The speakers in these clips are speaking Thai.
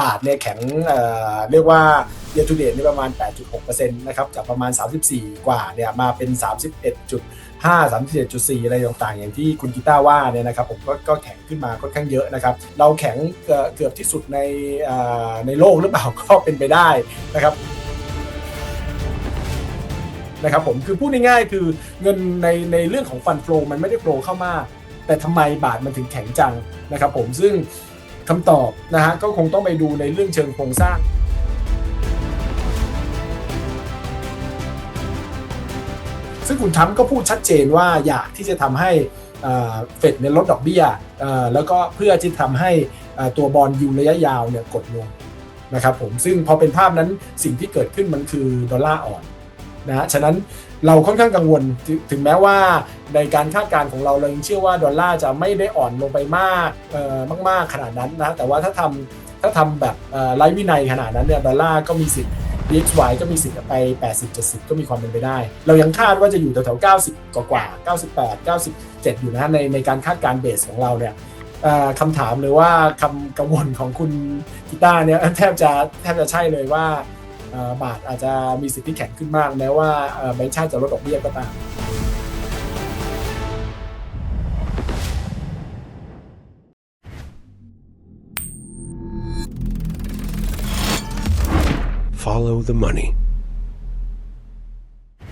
บาทเนี่ยแข็งเอ่อเรียกว่า year to date นี่ประมาณ 8.6%นะครับจากประมาณ 34 กว่าเนี่ยมาเป็น 31.5 37.4 อะไรต่างๆ อย่างที่คุณกีตาร์ว่าเนี่ยนะครับผมก็ก็แข็งขึ้นมาค่อนข้างเยอะนะครับ เราแข็งเกือบที่สุดในในโลกหรือเปล่าก็เป็นไปได้นะครับนะครับผมคือพูดง่ายๆคือเงินในในเรื่องของฟันโฟลมันไม่ได้โฟลเข้ามา แต่ทำไมบาทมันถึงแข็งจังนะครับผมซึ่ง คำตอบนะฮะก็คงต้องไปดูในเรื่องเชิงโครงสร้างซึ่งคุณทรัมก็พูดชัดเจนว่าอยากที่จะทำให้เฟดเนี่ยลดดอกเบี้ยแล้วก็เพื่อที่ทำให้ตัวบอลยูระยะยาวเนี่ยกดลงนะครับผมซึ่งพอเป็นภาพนั้นสิ่งที่เกิดขึ้นมันคือดอลลาร์อ่อน นะฮะฉะนั้นเราค่อนข้างกังวลถึงแม้ว่าในการคาดการณ์ของเราเรายังเชื่อว่าดอลลาร์จะไม่ได้อ่อนลงไปมากเอ่อมาก ๆขนาดนั้นนะแต่ว่าถ้าทำถ้าทำแบบเอ่อไร้วินัยขนาดนั้นเนี่ยดอลลาร์ก็มีสิทธิ์ DXY ก็มีสิทธิ์ไป 80 70 ก็มีความเป็นไปได้ เรายังคาดว่าจะอยู่แถวๆ90 กว่ากว่า98 97 อยู่นะในในการคาดการณ์เบสของเราเนี่ยคำถามหรือว่าคำกังวลของคุณกีตาร์เนี่ยแทบจะแทบจะใช่เลยว่า บาทอาจจะมีสิทธิ์ที่แข็งขึ้นมากแม้ว่าเอ่อแบงก์ชาติจะลดดอกเบี้ยก็ตาม Follow the money.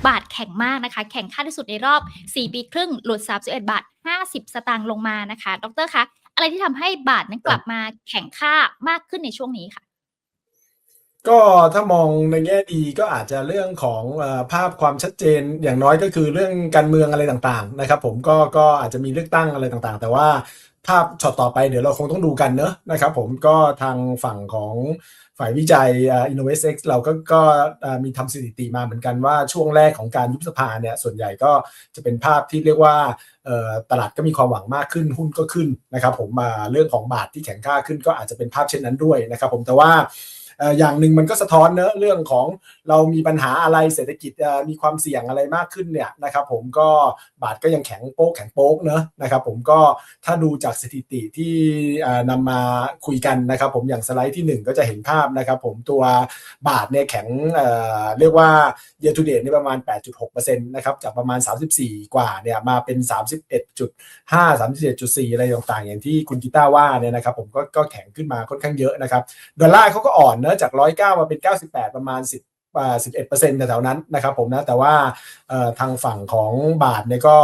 บาทแข็งมากนะคะ แข็งค่าที่สุดในรอบ 4 ปีครึ่ง หลุด 31 บาท 50 สตางค์ลงมานะคะ ดรคะ อะไรที่ทำให้บาทนั้นกลับมาแข็งค่ามากขึ้นในช่วงนี้ค่ะ ก็ถ้ามองในแง่ดีก็อาจจะเรื่องของภาพความชัดเจนอย่างน้อยก็คือเรื่องการเมืองอะไรต่างๆนะครับ ผมก็ก็อาจจะมีเลือกตั้งอะไรต่างๆ แต่ว่าภาพช็อตต่อไปเดี๋ยวเราคงต้องดูกันเนอะนะครับ ผมก็ทางฝั่งของฝ่ายวิจัย InnovestX เราก็ก็มีทำสถิติมาเหมือนกันว่าช่วงแรกของการยุบสภาเนี่ยส่วนใหญ่ก็จะเป็นภาพที่เรียกว่าตลาดก็มีความหวังมากขึ้นหุ้นก็ขึ้นนะครับ ผมมาเรื่องของบาทที่แข็งค่าขึ้นก็อาจจะเป็นภาพเช่นนั้นด้วยนะครับ ผมแต่ว่า อย่างหนึ่งมันก็สะท้อนเนอะเรื่องของเรามีปัญหาอะไรเศรษฐกิจมีความเสี่ยงอะไรมากขึ้นเนี่ยนะครับผมก็บาทก็ยังแข็งโป๊กแข็งโป๊กเนอะนะครับผมก็ถ้าดูจากสถิติที่เอ่อนำมาคุยกันนะครับผมอย่างสไลด์ที่ 1 ก็จะเห็นภาพนะครับผมตัวบาทเนี่ยแข็งเเรียกว่า year to date นี่ประมาณ 8.6%นะครับจากประมาณ 34 กว่าเนี่ยมาเป็น 31.5 37.4 อะไรต่างๆ อย่างที่คุณกีตาร์ว่าเนี่ยนะครับผมก็ก็แข็งขึ้นมาค่อนข้างเยอะนะครับดอลลาร์เขาก็อ่อนเนอะจาก109มาเป็น98ประมาณ10อ่า 11เปอร์เซ็นต์แถวๆนั้นนะครับผมนะแต่ว่าเอ่อทางฝั่งของบาทเนี่ยก็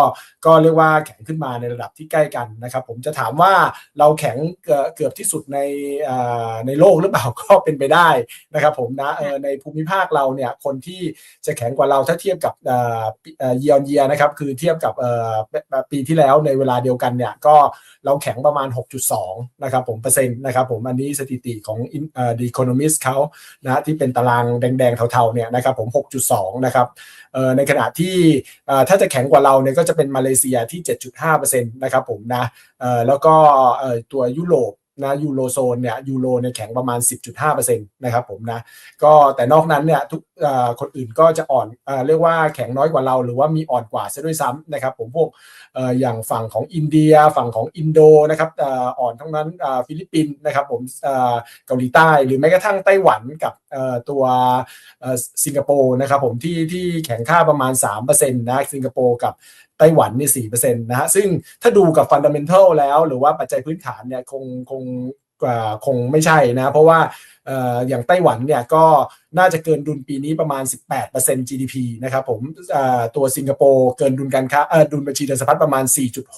ก็เรียกว่าแข็งขึ้นมาในระดับที่ใกล้กันนะครับผมจะถามว่าเราแข็งเกือบเกือบที่สุดในเอ่อในโลกหรือเปล่าก็เป็นไปได้นะครับผมนะเออในภูมิภาคเราเนี่ยคนที่จะแข็งกว่าเราถ้าเทียบกับเอ่อเอ่อ year on year นะครับคือเทียบกับเอ่อปีที่แล้วในเวลาเดียวกันเนี่ยก็เราแข็งประมาณ 6.2นะครับผมเปอร์เซ็นต์นะครับผมอันนี้สถิติของเอ่อ The Economist เขานะที่เป็นตารางแดงๆเทาๆเนี่ยนะครับผม 6.2 นะครับในขณะที่ถ้าจะแข็งกว่าเราเนี่ยก็จะเป็นมาเลเซียที่ 7.5%นะครับผมนะแล้วก็ตัวยุโรป นะยูโรโซนเนี่ยยูโรเนี่ยแข็งประมาณ 10.5%นะครับผมนะก็แต่นอกนั้นเนี่ยทุกคนอื่นก็จะอ่อนเอเรียกว่าแข็งน้อยกว่าเรา หรือว่ามีอ่อนกว่าซะด้วยซ้ำนะครับผมพวกออย่างฝั่งของอินเดียฝั่งของอินโดนะครับอ่อนทั้งนั้นฟิลิปปินส์นะครับผมเกาหลีใต้ หรือแม้กระทั่งไต้หวันกับตัวสิงคโปร์นะครับผมที่ที่แข็งค่าประมาณ3%นะสิงคโปร์กับ ไต้หวันนี่4%นะฮะซึ่งถ้าดูกับฟันดัมเ n นทัลแล้ว หรือว่าปัจจัยพื้นฐานเนี่ยคงคงคงไม่ใช่นะ เพราะว่าอย่างไต้หวันเนี่ยก็น่าจะเกินดุลปีนี้ประมาณ 18% GDP นะครับผมตัวสิงคโปร์เกินดุลการค้าดุลบัญชีเดินสะพัดประมาณ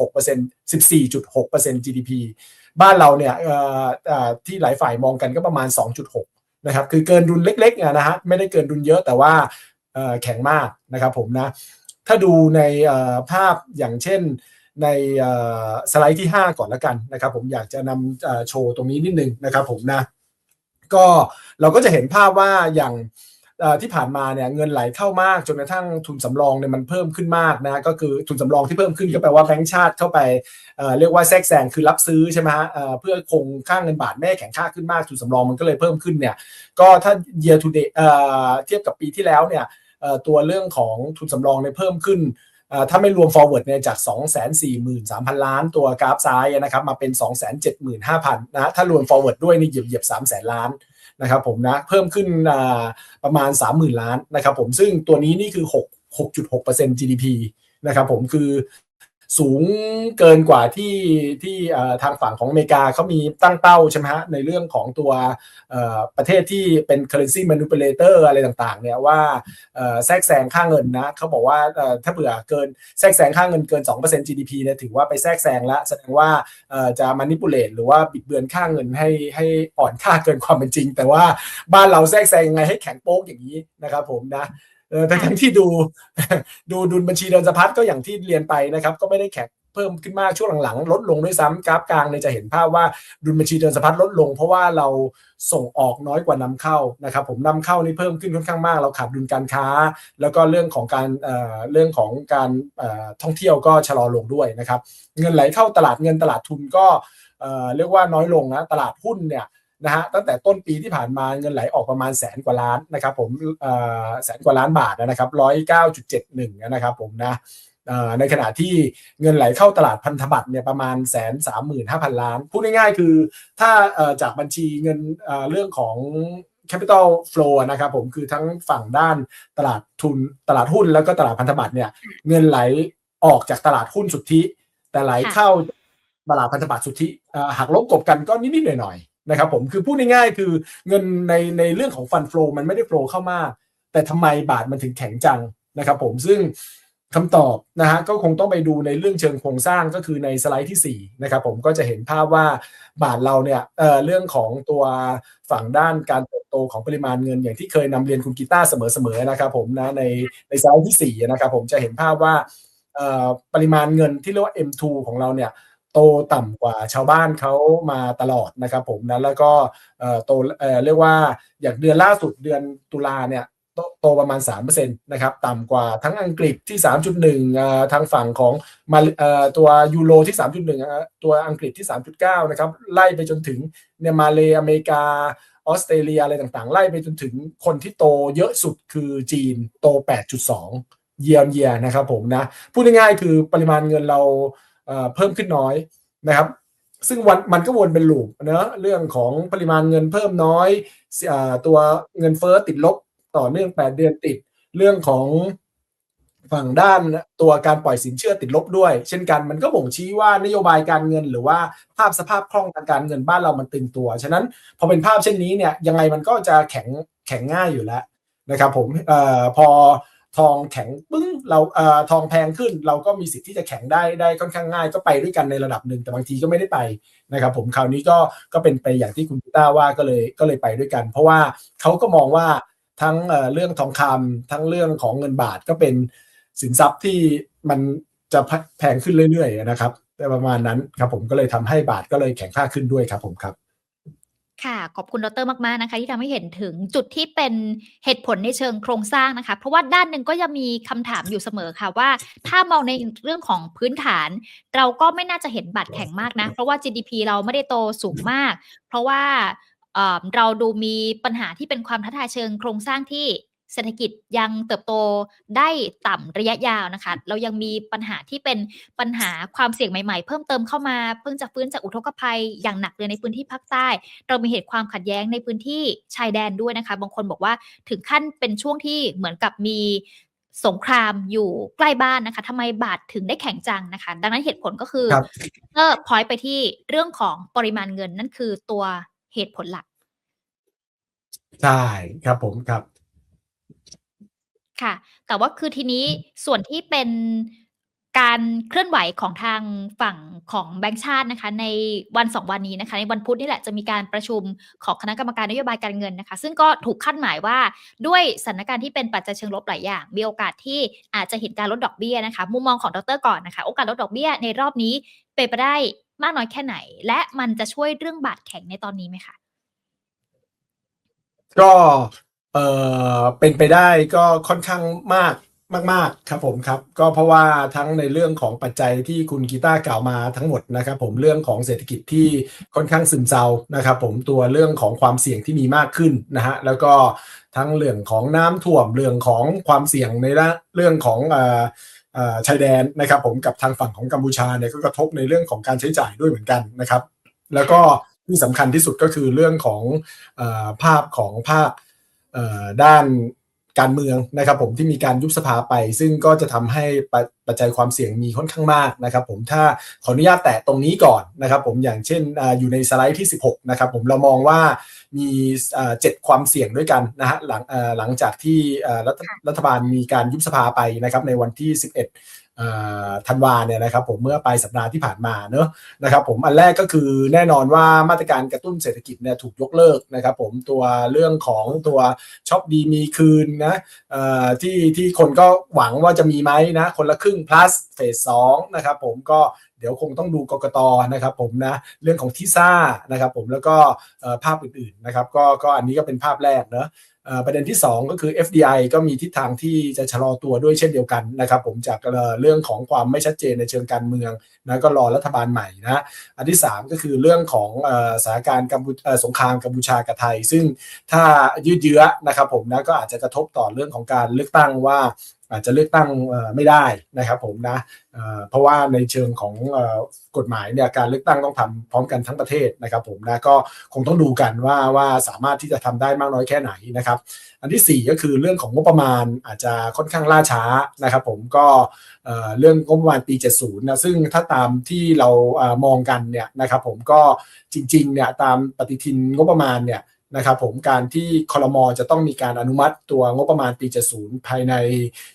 4.6% 14.6% GDP บ้านเราเนี่ยที่หลายฝ่ายมองกันก็ประมาณ 2.6 นะครับ คือเกินดุลเล็กๆนะฮะไม่ได้เกินดุลเยอะแต่ว่าแข็งมากนะครับผมนะ ถ้าดูในภาพอย่างเช่นในสไลด์ที่ 5 ก่อนละกันนะครับ ผมอยากจะนำโชว์ตรงนี้นิดนึงนะครับผมนะก็เราก็จะเห็นภาพว่าอย่างที่ผ่านมาเนี่ยเงินไหลเข้ามากจนกระทั่งทุนสำรองเนี่ยมันเพิ่มขึ้นมากนะก็คือทุนสำรองที่เพิ่มขึ้นก็แปลว่าแบงก์ชาติเข้าไปเรียกว่าแทรกแซงคือรับซื้อใช่ไหมฮะเพื่อคงค่างเงินบาทแม่แข็งค่าขึ้นมากทุนสำรองมันก็เลยเพิ่มขึ้นเนี่ยก็ถ้า year to date เอ่อเทียบกับปีที่แล้วเนี่ย ตัวเรื่องของทุนสำรองในเพิ่มขึ้นถ้าไม่รวม forward เนี่ยจาก 243,000 ล้านตัวกราฟซ้ายนะครับมาเป็น 275,000นะถ้ารวม forward ด้วยนี่เหยียบเหยียบ300ล้านนะครับผมนะเพิ่มขึ้นประมาณ 30,000 ล้านนะครับผมซึ่งตัวนี้นี่คือ 6 6.6% GDP นะครับผมคือ สูงเกินกว่าที่ที่ทางฝั่งของอเมริกาเขามีตั้งเป้าใช่ไหมฮะในเรื่องของตัวประเทศที่เป็น currency manipulator อะไรต่างๆเนี่ยว่าแทรกแซงค่าเงินนะเขาบอกว่าถ้าเผื่อเกินแทรกแซงค่าเงินเกิน 2% GDP เนี่ยถือว่าไปแทรกแซงแล้วแสดงว่าจะ manipulate หรือว่าบิดเบือนค่าเงินให้ให้อ่อนค่าเกินความเป็นจริง แต่ว่าบ้านเราแทรกแซงยังไงให้แข็งโป๊กอย่างนี้นะครับผมนะ เออทั้งๆที่ดูดูดุลบัญชีเดินสะพัดก็อย่างที่เรียนไปนะครับ ก็ไม่ได้แข็งเพิ่มขึ้นมากช่วงหลังๆ ลดลงด้วยซ้ำกราฟกลางเนี่ยจะเห็นภาพว่าดุลบัญชีเดินสะพัดลดลง เพราะว่าเราส่งออกน้อยกว่านำเข้านะครับ ผมนำเข้านี่เพิ่มขึ้นค่อนข้างมาก เราขาดดุลการค้า แล้วก็เรื่องของการเอ่อเรื่องของการเอ่อท่องเที่ยวก็ชะลอลงด้วยนะครับ เงินไหลเข้าตลาดเงินตลาดทุนก็เอ่อเรียกว่าน้อยลงนะตลาดหุ้นเนี่ย นะฮะตั้งแต่ต้นปีที่ผ่านมาเงินไหลออกประมาณแสนกว่าล้านนะครับผมเอ่อแสนกว่าล้านบาทนะครับร้อยเก้าจุดเจ็ดหนึ่งนะครับผมนะเอ่อในขณะที่เงินไหลเข้าตลาดพันธบัตรเนี่ยประมาณแสนสามหมื่นห้าพันล้าน พูดง่ายๆคือถ้าเอ่อจากบัญชีเงินเอ่อเรื่องของ capital flow นะครับผมคือทั้งฝั่งด้านตลาดทุนตลาดหุ้นแล้วก็ตลาดพันธบัตรเนี่ยเงินไหลออกจากตลาดหุ้นสุทธิ แต่ไหลเข้าตลาดพันธบัตรสุทธิเอ่อหักลบกบกันก็นิดๆหน่อยๆ นะครับผมคือพูดง่ายๆคือเงินในในเรื่องของฟันฟลูมันไม่ได้โฟลเข้ามา แต่ทำไมบาทมันถึงแข็งจังนะครับผมซึ่งคำตอบนะฮะก็คงต้องไปดูในเรื่องเชิงโครงสร้างก็คือในสไลด์ที่4นะครับผมก็จะเห็นภาพว่าบาทเราเนี่ยเอ่อเรื่องของตัวฝั่งด้านการเติบโตของปริมาณเงินอย่างที่เคยนำเรียนคุณกีตาร์เสมอๆนะครับผมนะในในสไลด์ที่4นะครับผมจะเห็นภาพว่าเอ่อปริมาณเงินที่เรียกว่า M2 ของเราเนี่ย โตต่ำกว่าชาวบ้านเขามาตลอดนะครับผมนะแล้วก็โตเเรียกว่าอย่างเดือนล่าสุดเดือนตุลาเนี่ยโตโตประมาณ3%นะครับต่ำกว่าทั้งอังกฤษที่ 3.1อ่าทางฝั่งของมาเออตัวยูโรที่ 3.1อ่าตัวอังกฤษที่ 3.9นะครับไล่ไปจนถึงเนี่ยมาเลอเมริกาออสเตรเลียอะไรต่างๆ ไล่ไปจนถึงคนที่โตเยอะสุดคือจีนโต 8.2 เยียร์เยียนะครับผมนะพูดง่ายๆคือปริมาณเงินเรา เพิ่มขึ้นน้อยนะครับ ซึ่งวันมันก็วนเป็นลูปนะเรื่องของปริมาณเงินเพิ่มน้อยอตัวเงินเฟ้อติดลบต่อเนื่อง 8 เดือนติด เรื่องของฝั่งด้านตัวการปล่อยสินเชื่อติดลบด้วย เช่นกันมันก็บ่งชี้ว่านโยบายการเงินหรือว่าภาพสภาพคล่องทางการเงินบ้านเรามันตึงตัว ฉะนั้นพอเป็นภาพเช่นนี้เนี่ยยังไงมันก็จะแข็งแข็งง่ายอยู่แล้วนะครับผมออพอ ทองแข็งปึ้งเราเอ่อทองแพงขึ้น เราก็มีสิทธิ์ที่จะแข็งได้ได้ค่อนข้างง่าย ก็ไปด้วยกันในระดับหนึ่งแต่บางทีก็ไม่ได้ไปนะครับ ผมคราวนี้ก็ก็เป็นไปอย่างที่คุณพิต้าว่าก็เลยก็เลยไปด้วยกัน เพราะว่าเขาก็มองว่าทั้งเอ่อเรื่องทองคำทั้งเรื่องของเงินบาทก็เป็นสินทรัพย์ที่มันจะแพงขึ้นเรื่อยๆนะครับแต่ประมาณนั้นครับผมก็เลยทำให้บาทก็เลยแข็งค่าขึ้นด้วยครับผมครับ ค่ะ ขอบคุณดรมาก ๆ นะคะ ที่ทำให้เห็นถึงจุดที่เป็นเหตุผลในเชิงโครงสร้างนะคะ เพราะว่าด้านหนึ่งก็ยังมีคำถามอยู่เสมอค่ะว่า ถ้ามองในเรื่องของพื้นฐาน เราก็ไม่น่าจะเห็นบาดแข็งมากนะ เพราะว่า GDP เราไม่ได้โตสูงมาก เพราะว่าเเราดูมีปัญหาที่เป็นความท้าทายเชิงโครงสร้างที่ เศรษฐกิจยังเติบโตได้ต่ำระยะยาวนะคะ เรายังมีปัญหาที่เป็นปัญหาความเสี่ยงใหม่ๆ เพิ่มเติมเข้ามาเพิ่งจะฟื้นจากอุทกภัยอย่างหนักเลยในพื้นที่ภาคใต้ เรามีเหตุความขัดแย้งในพื้นที่ชายแดนด้วยนะคะ บางคนบอกว่าถึงขั้นเป็นช่วงที่เหมือนกับมีสงครามอยู่ใกล้บ้านนะคะทำไมบาทถึงได้แข็งจังนะคะ ดังนั้นเหตุผลก็คือครับก็พอยไปที่เรื่องของปริมาณเงินนั่นคือตัวเหตุผลหลัก ใช่ครับผมครับ ค่ะ แต่ว่าคือทีนี้ส่วนที่เป็นการเคลื่อนไหวของทางฝั่งของแบงก์ชาตินะคะ ในวันสองวันนี้นะคะ ในวันพุธนี่แหละจะมีการประชุมของคณะกรรมการนโยบายการเงินนะคะ ซึ่งก็ถูกคาดหมายว่าด้วยสถานการณ์ที่เป็นปัจจัยเชิงลบหลายอย่าง มีโอกาสที่อาจจะเห็นการลดดอกเบี้ยนะคะ มุมมองของดรก่อนนะคะ โอกาสลดดอกเบี้ยในรอบนี้เป็นไปได้มากน้อยแค่ไหน และมันจะช่วยเรื่องบาทแข็งในตอนนี้ไหมคะก็ เอ่อเป็นไปได้ก็ค่อนข้างมากมาก ๆ ครับผมครับ ก็เพราะว่าทั้งในเรื่องของปัจจัยที่คุณกีตาร์กล่าวมาทั้งหมดนะครับผมเรื่องของเศรษฐกิจที่ค่อนข้างซึมเซานะครับผมตัวเรื่องของความเสี่ยงที่มีมากขึ้นนะฮะแล้วก็ทั้งเรื่องของน้ำท่วมเรื่องของความเสี่ยงในเรื่องของอ่อเอ่อชายแดนนะครับผมกับทางฝั่งของกัมพูชาเนี่ยก็กระทบในเรื่องของการใช้จ่ายด้วยเหมือนกันนะครับ แล้วก็ที่สำคัญที่สุดก็คือเรื่องของอภาพของภาค ด้านการเมืองนะครับผมที่มีการยุบสภาไป ซึ่งก็จะทำให้ปจปัจจัยความเสี่ยงมีค่อนข้างมากนะครับผมถ้าขออนุญาตแตะตรงนี้ก่อนนะครับผมอย่างเช่นอยู่ในสไลด์ที่ 16นะครับผมเรามองว่ามีเจ็ดความเสี่ยงด้วยกันนะฮะหลังหลังจากที่รัฐรัฐบาลมีการยุบสภาไปนะครับในวันที่ 11เอ่อ ธันวาเนี่ยนะครับผมเมื่อปลายสัปดาห์ที่ผ่านมาเนอะนะครับผมอันแรกก็คือแน่นอนว่ามาตรการกระตุ้นเศรษฐกิจเนี่ยถูกยกเลิกนะครับผมตัวเรื่องของตัวช็อปดีมีคืนนะที่ที่คนก็หวังว่าจะมีไหมนะคนละครึ่ง plus เฟสสองนะครับผมก็ ดี๋ยวคงต้องดูกกตนะครับผมนะเรื่องของที่ซ่านะครับผมแล้วก็ภาพอื่นๆนะครับก็ก็อันนี้ก็เป็นภาพแรกเนอะประเด็นที่ 2 ก็คือ FDI ก็มีทิศทางที่จะชะลอตัวด้วยเช่นเดียวกันนะครับผมจากเรื่องของความไม่ชัดเจนในเชิงการเมืองนะก็รอรัฐบาลใหม่นะอันที่ 3 ก็คือเรื่องของอสถานการณ์สงครามกัมพูชากับไทย ซึ่งถ้ายืดเยื้อนะครับผมนะก็อาจจะกระทบต่อเรื่องของการเลือกตั้งว่าอาจจะเลือกตั้งไม่ได้นะครับผมนะเพราะว่าในเชิงของกฎหมายเนี่ยการเลือกตั้งต้องทำพร้อมกันทั้งประเทศนะครับผมนะก็คงต้องดูกันว่าว่าสามารถที่จะทำได้มากน้อยแค่ไหนนะครับ อันที่ 4 ก็คือเรื่องของงบประมาณอาจจะค่อนข้างล่าช้านะครับผมก็เรื่องงบประมาณปี 70นะซึ่งถ้าตามที่เรามองกันเนี่ยนะครับผมก็จริงๆเนี่ยตามปฏิทินงบประมาณเนี่ย นะครับผมการที่คอรมอจะต้องมีการอนุมัติตัวงบประมาณปี 70 ภายใน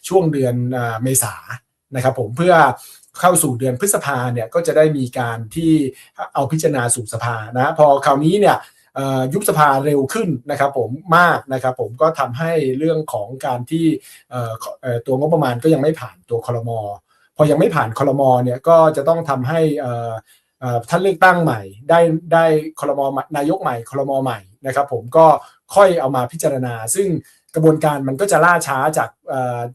ช่วงเดือนเมษานะครับผมเพื่อเข้าสู่เดือนพฤษภาเนี่ยก็จะได้มีการที่เอาพิจารณาสู่สภานะพอคราวนี้เนี่ยยุบสภาเร็วขึ้นนะครับผมมากนะครับผมก็ทำให้เรื่องของการที่ตัวงบประมาณก็ยังไม่ผ่านตัวคอรมอพอยังไม่ผ่านคอรมอเนี่ยก็จะต้องทำให้ท่านเลือกตั้งใหม่ ได้ได้คอรมอนายกใหม่คอรมอใหม่ นะครับผมก็ค่อยเอามาพิจารณา ซึ่งกระบวนการมันก็จะล่าช้าจาก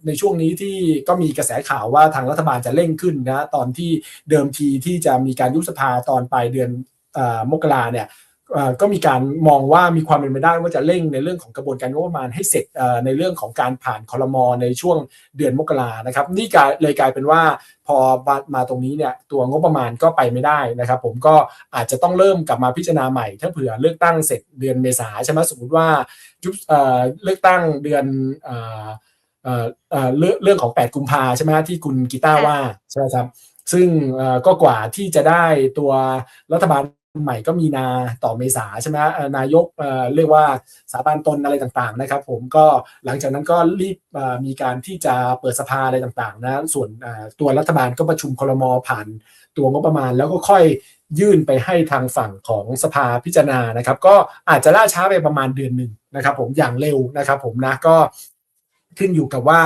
ในช่วงนี้ที่ก็มีกระแสข่าวว่าทางรัฐบาลจะเร่งขึ้นนะตอนที่เดิมทีที่จะมีการยุบสภาตอนปลายเดือนอมกราเนี่ย ก็มีการมองว่ามีความเป็นไปได้ว่าจะเร่งในเรื่องของกระบวนการงบประมาณให้เสร็จในเรื่องของการผ่านคอรมอในช่วงเดือนมกรานะครับ นี่กลายเลยกลายเป็นว่าพอมาตรงนี้เนี่ยตัวงบประมาณก็ไปไม่ได้นะครับ ผมก็อาจจะต้องเริ่มกลับมาพิจารณาใหม่ ถ้าเผื่อเลือกตั้งเสร็จเดือนเมษาใช่ไหมสมมติว่ายุบเเลือกตั้งเดือนเออเออเรื่องเรื่องของ 8 กุมภาใช่ไหมที่คุณกีตาร์ว่าใช่ไหมครับซึ่งก็กว่าที่จะได้ตัวรัฐบาล ใหม่ก็มีนาต่อเมษาใช่ไหมอ่อนายกเรียกว่าสาบานตนอะไรต่างๆนะครับ ผมก็หลังจากนั้นก็รีบมีการที่จะเปิดสภาอะไรต่างๆนะส่วนตัวรัฐบาลก็ประชุมครมผ่านตัวงบประมาณ แล้วก็ค่อยยื่นไปให้ทางฝั่งของสภาพิจารณานะครับ ก็อาจจะล่าช้าไปประมาณเดือนหนึ่งนะครับ ผมอย่างเร็วนะครับ ผมนะก็ขึ้นอยู่กับว่า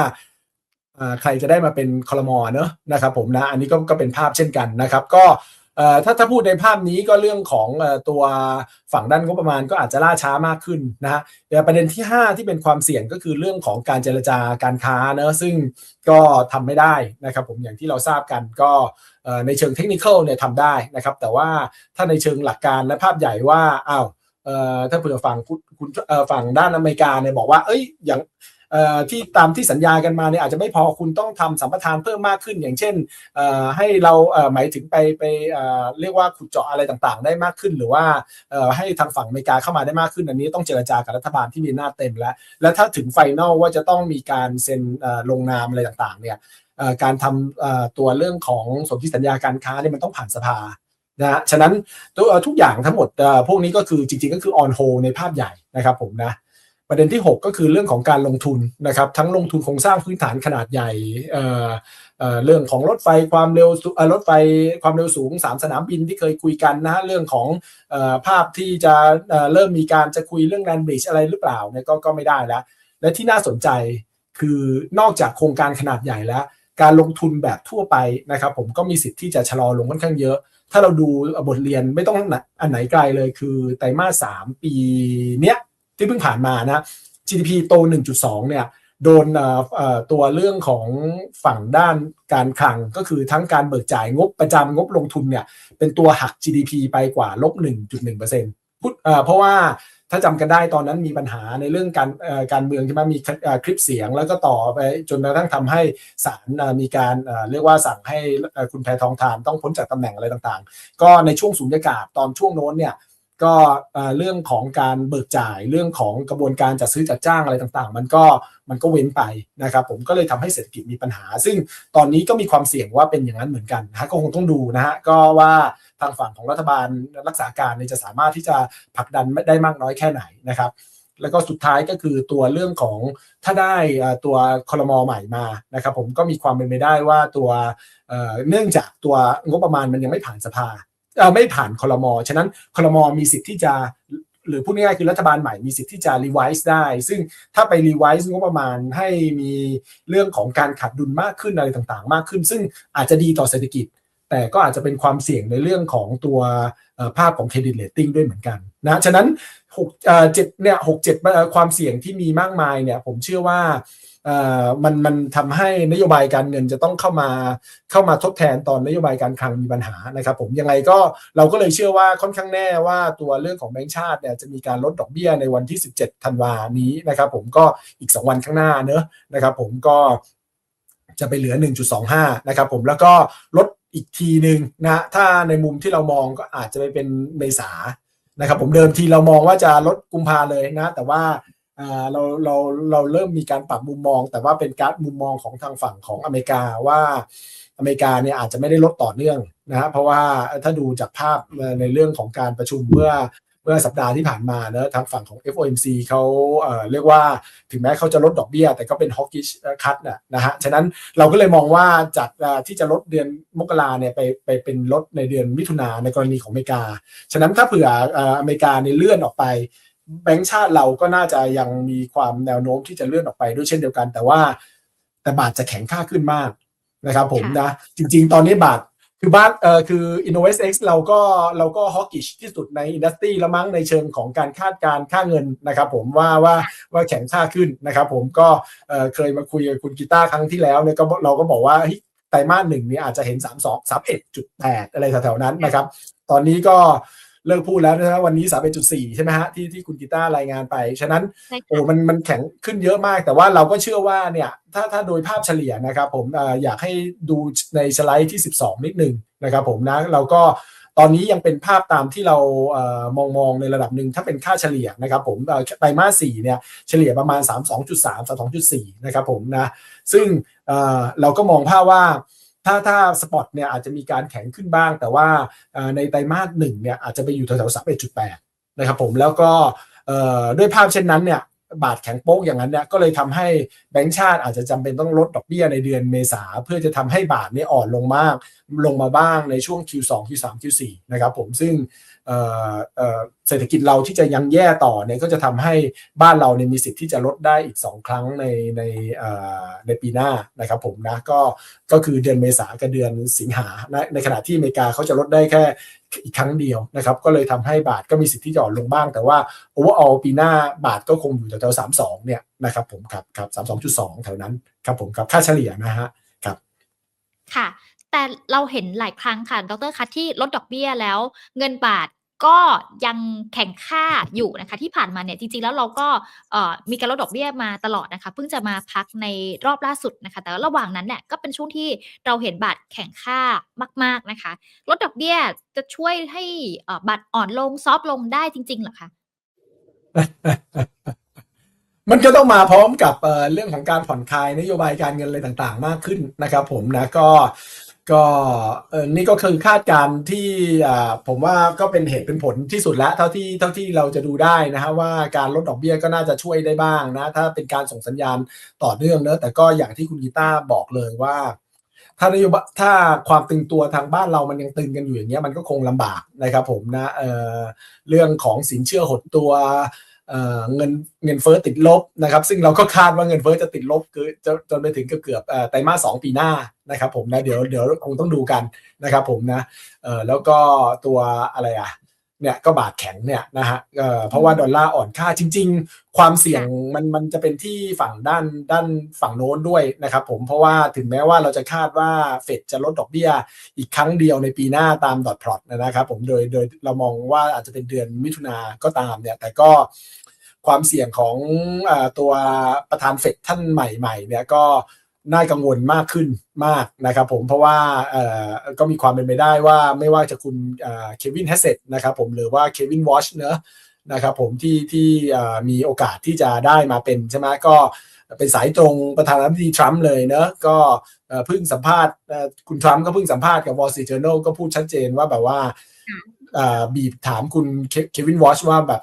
ใครจะได้มาเป็นคอรมอเนอะนะครับ ผมนะอันนี้ก็ก็เป็นภาพเช่นกันนะครับ ก็ ถ้าถ้าพูดในภาพนี้ก็เรื่องของตัวฝั่งด้านงบประมาณก็อาจจะล่าช้ามากขึ้นนะฮะแต่ประเด็นที่ 5 ที่เป็นความเสี่ยงก็คือเรื่องของการเจรจาการค้าเนะซึ่งก็ทำไม่ได้นะครับผมอย่างที่เราทราบกันก็ในเชิงเทคนิคเนี่ยทำได้นะครับ แต่ว่าถ้าในเชิงหลักการและภาพใหญ่ว่าอ้าวถ้าเผื่อฝั่งคุณฝั่งด้านอเมริกาเนี่ยบอกว่า เอ้ยอย่าง ที่ตามที่สัญญากันมาเนี่ยอาจจะไม่พอคุณต้องทำสัมปทานเพิ่มมากขึ้น อย่างเช่นให้เราหมายถึงไปไปเรียกว่าขุดเจาะอะไรต่างๆ ได้มากขึ้น หรือว่าให้ทางฝั่งอเมริกาเข้ามาได้มากขึ้น อันนี้ต้องเจรจากับรัฐบาลที่มีหน้าเต็มแล้ว และถ้าถึงไฟนอลว่าจะต้องมีการเซ็นลงนามอะไรต่างๆ เนี่ยการทำตัวเรื่องของสนธิสัญญาการค้าเนี่ยมันต้องผ่านสภานะฮะฉะนั้นทุกอย่างทั้งหมดพวกนี้ก็คือจริงๆก็คือ on hold ในภาพใหญ่นะครับผมนะ ประเด็นที่ 6 ก็คือเรื่องของการลงทุนนะครับทั้งลงทุนโครงสร้างพื้นฐานขนาดใหญ่เอ่อเอ่อเรื่องของรถไฟความเร็วรถไฟความเร็วสูง 3 สนามบินที่เคยคุยกันนะฮะเรื่องของเอ่อภาพที่จะเอ่อเริ่มมีการจะคุยเรื่องแลนบริดจ์อะไรหรือเปล่าเนี่ยก็ก็ไม่ได้แล้ว และที่น่าสนใจคือนอกจากโครงการขนาดใหญ่แล้ว การลงทุนแบบทั่วไปนะครับ ผมก็มีสิทธิ์ที่จะชะลอลงค่อนข้างเยอะ ถ้าเราดูบทเรียนไม่ต้องอันไหนไกลเลยคือไตรมาสสามปีเนี้ย ที่เพิ่งผ่านมานะ GDP โต 1.2 เนี่ยโดนตัวเรื่องของฝั่งด้านการคลังก็คือทั้งการเบิกจ่ายงบประจำงบลงทุนเนี่ยเป็นตัวหัก GDP ไปกว่าลบ 1.1%นพูดเอ่อเพราะว่าถ้าจำกันได้ตอนนั้นมีปัญหาในเรื่องการเอ่อการเมืองใช่ไหมมีคลิปเสียงแล้วก็ต่อไปจนกระทั่งทำให้ศาลมีการเรียกว่าสั่งให้คุณแพทองทานต้องพ้นจากตำแหน่งอะไรต่างๆ ก็ในช่วงสุญญากาศตอนช่วงโน้นเนี่ย ก็เรื่องของการเบิกจ่ายเรื่องของกระบวนการจัดซื้อจัดจ้างอะไรต่างๆ มันก็มันก็เว้นไปนะครับ ผมก็เลยทำให้เศรษฐกิจมีปัญหา ซึ่งตอนนี้ก็มีความเสี่ยงว่าเป็นอย่างนั้นเหมือนกันนะฮะก็คงต้องดูนะฮะก็ว่าทางฝั่งของรัฐบาลรักษาการเนี่ยจะสามารถที่จะผลักดันได้มากน้อยแค่ไหนนะครับแล้วก็สุดท้ายก็คือตัวเรื่องของถ้าได้ตัวคอรมอใหม่มานะครับผมก็มีความเป็นไปได้ว่าตัวเนื่องจากตัวงบประมาณมันยังไม่ผ่านสภา ไม่ผ่านคอรมอฉะนั้นคอรมอมีสิทธิ์ที่จะหรือพูดง่ายๆคือรัฐบาลใหม่มีสิทธิ์ที่จะรีไวซ์ได้ ซึ่งถ้าไปรีไวซ์งบประมาณให้มีเรื่องของการขาดดุลมากขึ้นอะไรต่างๆ มากขึ้น ซึ่งอาจจะดีต่อเศรษฐกิจ แต่ก็อาจจะเป็นความเสี่ยงในเรื่องของตัวภาพของเครดิตเลตติ้งด้วยเหมือนกันนะฉะนั้น หกเอ่อเจ็ดเนี่ยหกเจ็ดความเสี่ยงที่มีมากมายเนี่ยผมเชื่อว่าเอ่อมันมันทำให้นโยบายการเงินจะต้องเข้ามาเข้ามาทดแทนตอนนโยบายการคลังมีปัญหานะครับ ผมยังไงก็เราก็เลยเชื่อว่าค่อนข้างแน่ว่าตัวเรื่องของแบงก์ชาติเนี่ยจะมีการลดดอกเบี้ยในวันที่ 17 ธันวานี้นะครับ ผมก็อีก 2 วันข้างหน้าเนอะนะครับ ผมก็จะไปเหลือ 1.25 นะครับ ผมแล้วก็ลดอีกทีหนึ่งนะถ้าในมุมที่เรามองก็อาจจะไปเป็นเมษา นะครับผมเดิมทีเรามองว่าจะลดกุมภาเลยนะ แต่ว่าเราเราเราเริ่มมีการปรับมุมมอง แต่ว่าเป็นการมุมมองของทางฝั่งของอเมริกาว่าอเมริกาเนี่ยอาจจะไม่ได้ลดต่อเนื่องนะฮะเพราะว่าถ้าดูจากภาพในเรื่องของการประชุมเมื่อ เมื่อสัปดาห์ที่ผ่านมาเนอะทางฝั่งของ FOMC เขาเอ่อเรียกว่าถึงแม้เขาจะลดดอกเบี้ย แต่ก็เป็น hawkish cut นะนะฮะ ฉะนั้นเราก็เลยมองว่าจากที่จะลดเดือนมกราเนี่ยไปไปเป็นลดในเดือนมิถุนาในกรณีของอเมริกา ฉะนั้นถ้าเผื่อเอ่ออเมริกาเนี่ยเลื่อนออกไปแบงก์ชาติเราก็น่าจะยังมีความแนวโน้มที่จะเลื่อนออกไปด้วยเช่นเดียวกัน แต่ว่าแต่บาทจะแข็งค่าขึ้นมากนะครับผมนะจริง ๆ ตอนนี้บาท คือบ้านเอ่อคือ InnovestX เราก็เราก็ฮอกกิชที่สุดในอินดัสทรีแล้วมั้งในเชิงของการคาดการ์ค่าเงินนะครับผมว่าว่าว่าแข็งค่าขึ้นนะครับผมก็เอ่อเคยมาคุยกับคุณกีตาร์ครั้งที่แล้วเนี่ยก็เราก็บอกว่าไตรมาสหนึ่งเนี่ยอาจจะเห็น 3 2 3 1จุด8อะไรแถวๆนั้นนะครับ ตอนนี้ก็ เลิกพูดแล้วนะวันนี้31.4ใช่ไหมฮะที่ที่คุณกีตาร์รายงานไป ฉะนั้นใช่โอ้ค่ะมันมันแข็งขึ้นเยอะมาก แต่ว่าเราก็เชื่อว่าเนี่ยถ้าถ้าโดยภาพเฉลี่ยนะครับผมเอ่ออยากให้ดูในสไลด์ที่ 12 นิดหนึ่งนะครับผมนะเราก็ตอนนี้ยังเป็นภาพตามที่เราเอ่อมองมองในระดับหนึ่งถ้าเป็นค่าเฉลี่ยนะครับผมเอ่อไตรมาส4เนี่ยเฉลี่ยประมาณ 32.3 32.4 นะครับผมนะซึ่งเอ่อเราก็มองภาพว่า ถ้าถ้าสปอตเนี่ยอาจจะมีการแข็งขึ้นบ้าง แต่ว่าในไตรมาสหนึ่งเนี่ยอาจจะไปอยู่แถวๆสามเอ็ดจุดแปดนะครับผมแล้วก็ด้วยภาพเช่นนั้นเนี่ยบาทแข็งโป๊กอย่างนั้นเนี่ยก็เลยทำให้แบงก์ชาติอาจจะจำเป็นต้องลดดอกเบี้ยในเดือนเมษาเพื่อจะทำให้บาทเนี่ยอ่อนลงมาก ลงมาบ้างในช่วง Q2 Q3 Q4 นะครับผมซึ่งเเเศรษฐกิจเราที่จะยังแย่ต่อเนี่ยก็จะทำให้บ้านเราเนี่ยมีสิทธิ์ที่จะลดได้อีก 2 ครั้งในในในปีหน้านะครับผมนะก็ก็คือเดือนเมษากับเดือนสิงหานในขณะที่อเมริกาเขาจะลดได้แค่อีกครั้งเดียวนะครับก็เลยทำให้บาทก็มีสิทธิ์ที่จะอ่อนลงบ้าง แต่ว่าโอเวอร์ออปีหน้าบาทก็คงอยู่แถวๆสามสองเนี่ยนะครับผมครับครับสามสองจุดสองแถวนั้นครับผมครับค่าเฉลี่ยนะฮะครับค่ะ แต่เราเห็นหลายครั้งค่ะ ดรคะที่ลดดอกเบี้ยแล้ว เงินบาทก็ยังแข็งค่าอยู่นะคะ ที่ผ่านมาเนี่ยจริงๆแล้วเราก็มีการลดดอกเบี้ยมาตลอดนะคะ เพิ่งจะมาพักในรอบล่าสุดนะคะ แต่ระหว่างนั้นเนี่ยก็เป็นช่วงที่เราเห็นบาทแข็งค่ามาก ๆนะคะ ลดดอกเบี้ยจะช่วยให้บาทอ่อนลงซอฟลงได้จริงๆหรอคะมันก็ต้องมาพร้อมกับเรื่องของการผ่อนคลายนโยบายการเงินอะไรต่างๆ มากขึ้นนะครับ ผมนะก็ ก็เออนี่ก็คือคาดการณ์ที่อ่าผมว่าก็เป็นเหตุเป็นผลที่สุดแล้วเท่าที่เท่าที่เราจะดูได้นะฮะว่าการลดดอกเบี้ยก็น่าจะช่วยได้บ้างนะ ถ้าเป็นการส่งสัญญาณต่อเนื่องเนอะแต่ก็อย่างที่คุณกีตาร์บอกเลยว่า ถ้านโยบายถ้าความตึงตัวทางบ้านเรามันยังตึงกันอยู่อย่างเงี้ยมันก็คงลำบากนะครับผมนะเออเรื่องของสินเชื่อหดตัว เเงินเงินเฟ้อติดลบนะครับ ซึ่งเราก็คาดว่าเงินเฟ้อจะติดลบคือจจนไปถึงเกือบเกือบไตรมาสสองปีหน้านะครับผมนะเดี๋ยวเดี๋ยวคงต้องดูกันนะครับผมนะแล้วก็ตัวอะไรอะ เนี่ยก็บาทแข็งเนี่ยนะฮะเอ่อเพราะว่าดอลลาร์อ่อนค่าจริง ๆ ความเสี่ยงมันมันจะเป็นที่ฝั่งด้านด้านฝั่งโน้นด้วยนะครับผมเพราะว่าถึงแม้ว่าเราจะคาดว่าเฟดจะลดดอกเบี้ยอีกครั้งเดียวในปีหน้าตามดอทพลอตนะครับผมโดยโดยเรามองว่าอาจจะเป็นเดือนมิถุนาก็ตามเนี่ยแต่ก็ความเสี่ยงของอาตัวประธานเฟดท่านใหม่ๆเนี่ยก็ น่ากังวลมากขึ้นมากนะครับผมเพราะว่าก็มีความเป็นไปได้ว่าไม่ว่าจะคุณเควินแฮสเซตนะครับผมหรือว่าเควินวอชเนอะนะครับผมที่ที่มีโอกาสที่จะได้มาเป็นใช่ไหมก็เป็นสายตรงประธานาธิบดีทรัมป์เลยเนอะก็เพิ่งสัมภาษณ์คุณทรัมป์ก็เพิ่งสัมภาษณ์กับ Wall Street Journal ก็พูดชัดเจนว่าแบบว่าบีบถามคุณเควินวอชว่าแบบ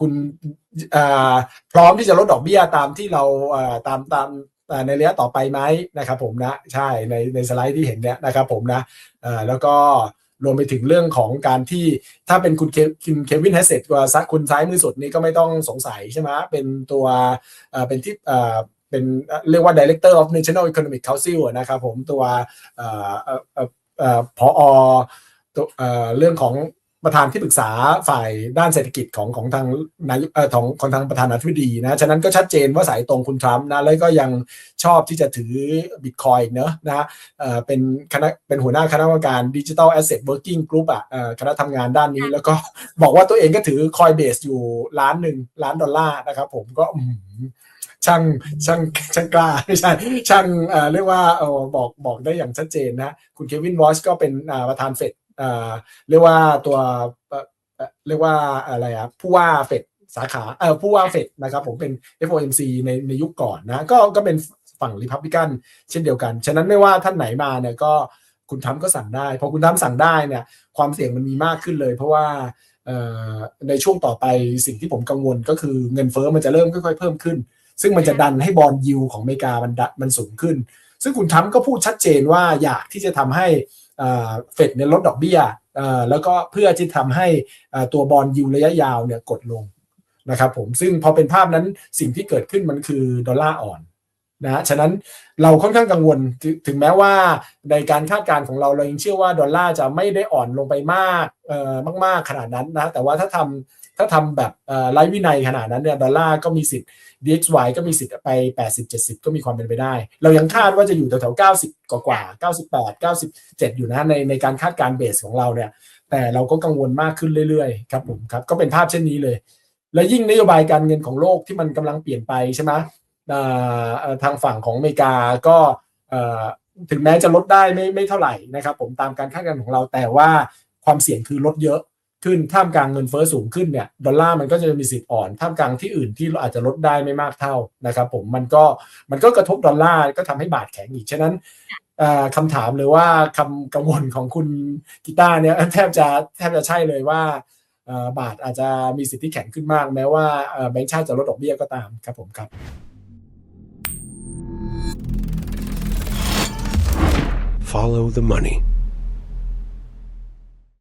คุณพร้อมที่จะลดดอกเบี้ยตามที่เราตามตาม ในระยะต่อไปไหมนะครับผมนะใช่ในในสไลด์ที่เห็นเนี่ยนะครับผมนะเอ่อแล้วก็รวมไปถึงเรื่องของการที่ถ้าเป็นคุณเคคุณเควินแฮสเซตตัวซ้ายคุณซ้ายมือสุดนี้ก็ไม่ต้องสงสัยใช่ไหมเป็นตัวเอ่อเป็นที่เอ่อเป็นเรียกว่า Director of National Economic Council นะครับผมตัวเอ่อเอ่อเอ่อเอ่อพอตัวเอ่อเรื่องของ ประธานที่ปรึกษาฝ่ายด้านเศรษฐกิจของของทางนายกเอ่อของของทางประธานาธิบดีนะฉะนั้นก็ชัดเจนว่าสายตรงคุณทรัมป์นะแล้วก็ยังชอบที่จะถือบิตคอยเนอะนะเอ่อเป็นคณะเป็นหัวหน้าคณะกรรมการ Digital Asset Working Group อะเอ่อคณะทำงานด้านนี้แล้วก็บอกว่าตัวเองก็ถือคอยเบสอยู่ล้านหนึ่งล้านดอลลาร์นะครับผมก็อืมช่างช่างช่างกล้าไม่ใช่ช่างเอ่อเรียกว่าเออบอกบอกได้อย่างชัดเจนนะคุณเควินวอชก็เป็นอ่าประธานเฟด เอ่อเรียกว่าตัวเรียกว่าอะไรอะผู้ว่าเฟดสาขาเอ่อผู้ว่าเฟดนะครับผมเป็น FOMC ในในยุคก่อนนะก็ก็เป็นฝั่งริพับลิกันเช่นเดียวกัน ฉะนั้นไม่ว่าท่านไหนมาเนี่ยก็คุณทำก็สั่งได้ พอคุณทำสั่งได้เนี่ยความเสี่ยงมันมีมากขึ้นเลย เพราะว่าในช่วงต่อไปสิ่งที่ผมกังวลก็คือเงินเฟ้อมันจะเริ่มค่อยๆเพิ่มขึ้น ซึ่งมันจะดันให้บอลยิวของอเมริกามันดะมันสูงขึ้น ซึ่งคุณทรัมก็พูดชัดเจนว่าอยากที่จะทำให้ เฟดเนี่ยลดดอกเบี้ยแล้วก็เพื่อที่ทำให้ตัวบอลยูระยะยาวเนี่ยกดลงนะครับผมซึ่งพอเป็นภาพนั้นสิ่งที่เกิดขึ้นมันคือดอลลาร์อ่อนนะฉะนั้นเราค่อนข้างกังวลถงถึงแม้ว่าในการคาดการณ์ของเราเรายังเชื่อว่าดอลลาร์จะไม่ได้อ่อนลงไปมากเอ่อมาก ๆขนาดนั้นนะแต่ว่าถ้าทำ ถ้าทำแบบไร้วินัยขนาดนั้นเนี่ยดอลลาร์ก็มีสิทธิ์ DXY ก็มีสิทธิ์ไป 80 70 ก็มีความเป็นไปได้ เรายังคาดว่าจะอยู่แถวๆ90 กว่ากว่า 98 97 อยู่นะในในการคาดการเบสของเราเนี่ย แต่เราก็กังวลมากขึ้นเรื่อยๆ ครับผมครับ ก็เป็นภาพเช่นนี้เลย และยิ่งนโยบายการเงินของโลกที่มันกำลังเปลี่ยนไปใช่ไหมทางฝั่งของอเมริกาก็ถึงแม้จะลดได้ไม่ไม่เท่าไหร่นะครับ ผมตามการคาดการณ์ของเราแต่ว่าความเสี่ยงคือลดเยอะ ขึ้นท่ามกลางเงินเฟ้อสูงขึ้นเนี่ยดอลลาร์มันก็จะมีสิทธิ์อ่อนท่ามกลางที่อื่นที่เราอาจจะลดได้ไม่มากเท่านะครับผมมันก็มันก็กระทบดอลลาร์ก็ทำให้บาทแข็งอีกฉะนั้นเอ่อคำถามหรือว่าคำกังวลของคุณกีตาร์เนี่ยแทบจะแทบจะใช่เลยว่าบาทอาจจะมีสิทธิ์ที่แข็งขึ้นมาก แม้ว่าแบงก์ชาติจะลดดอกเบี้ยก็ตามครับผมครับ Follow the money.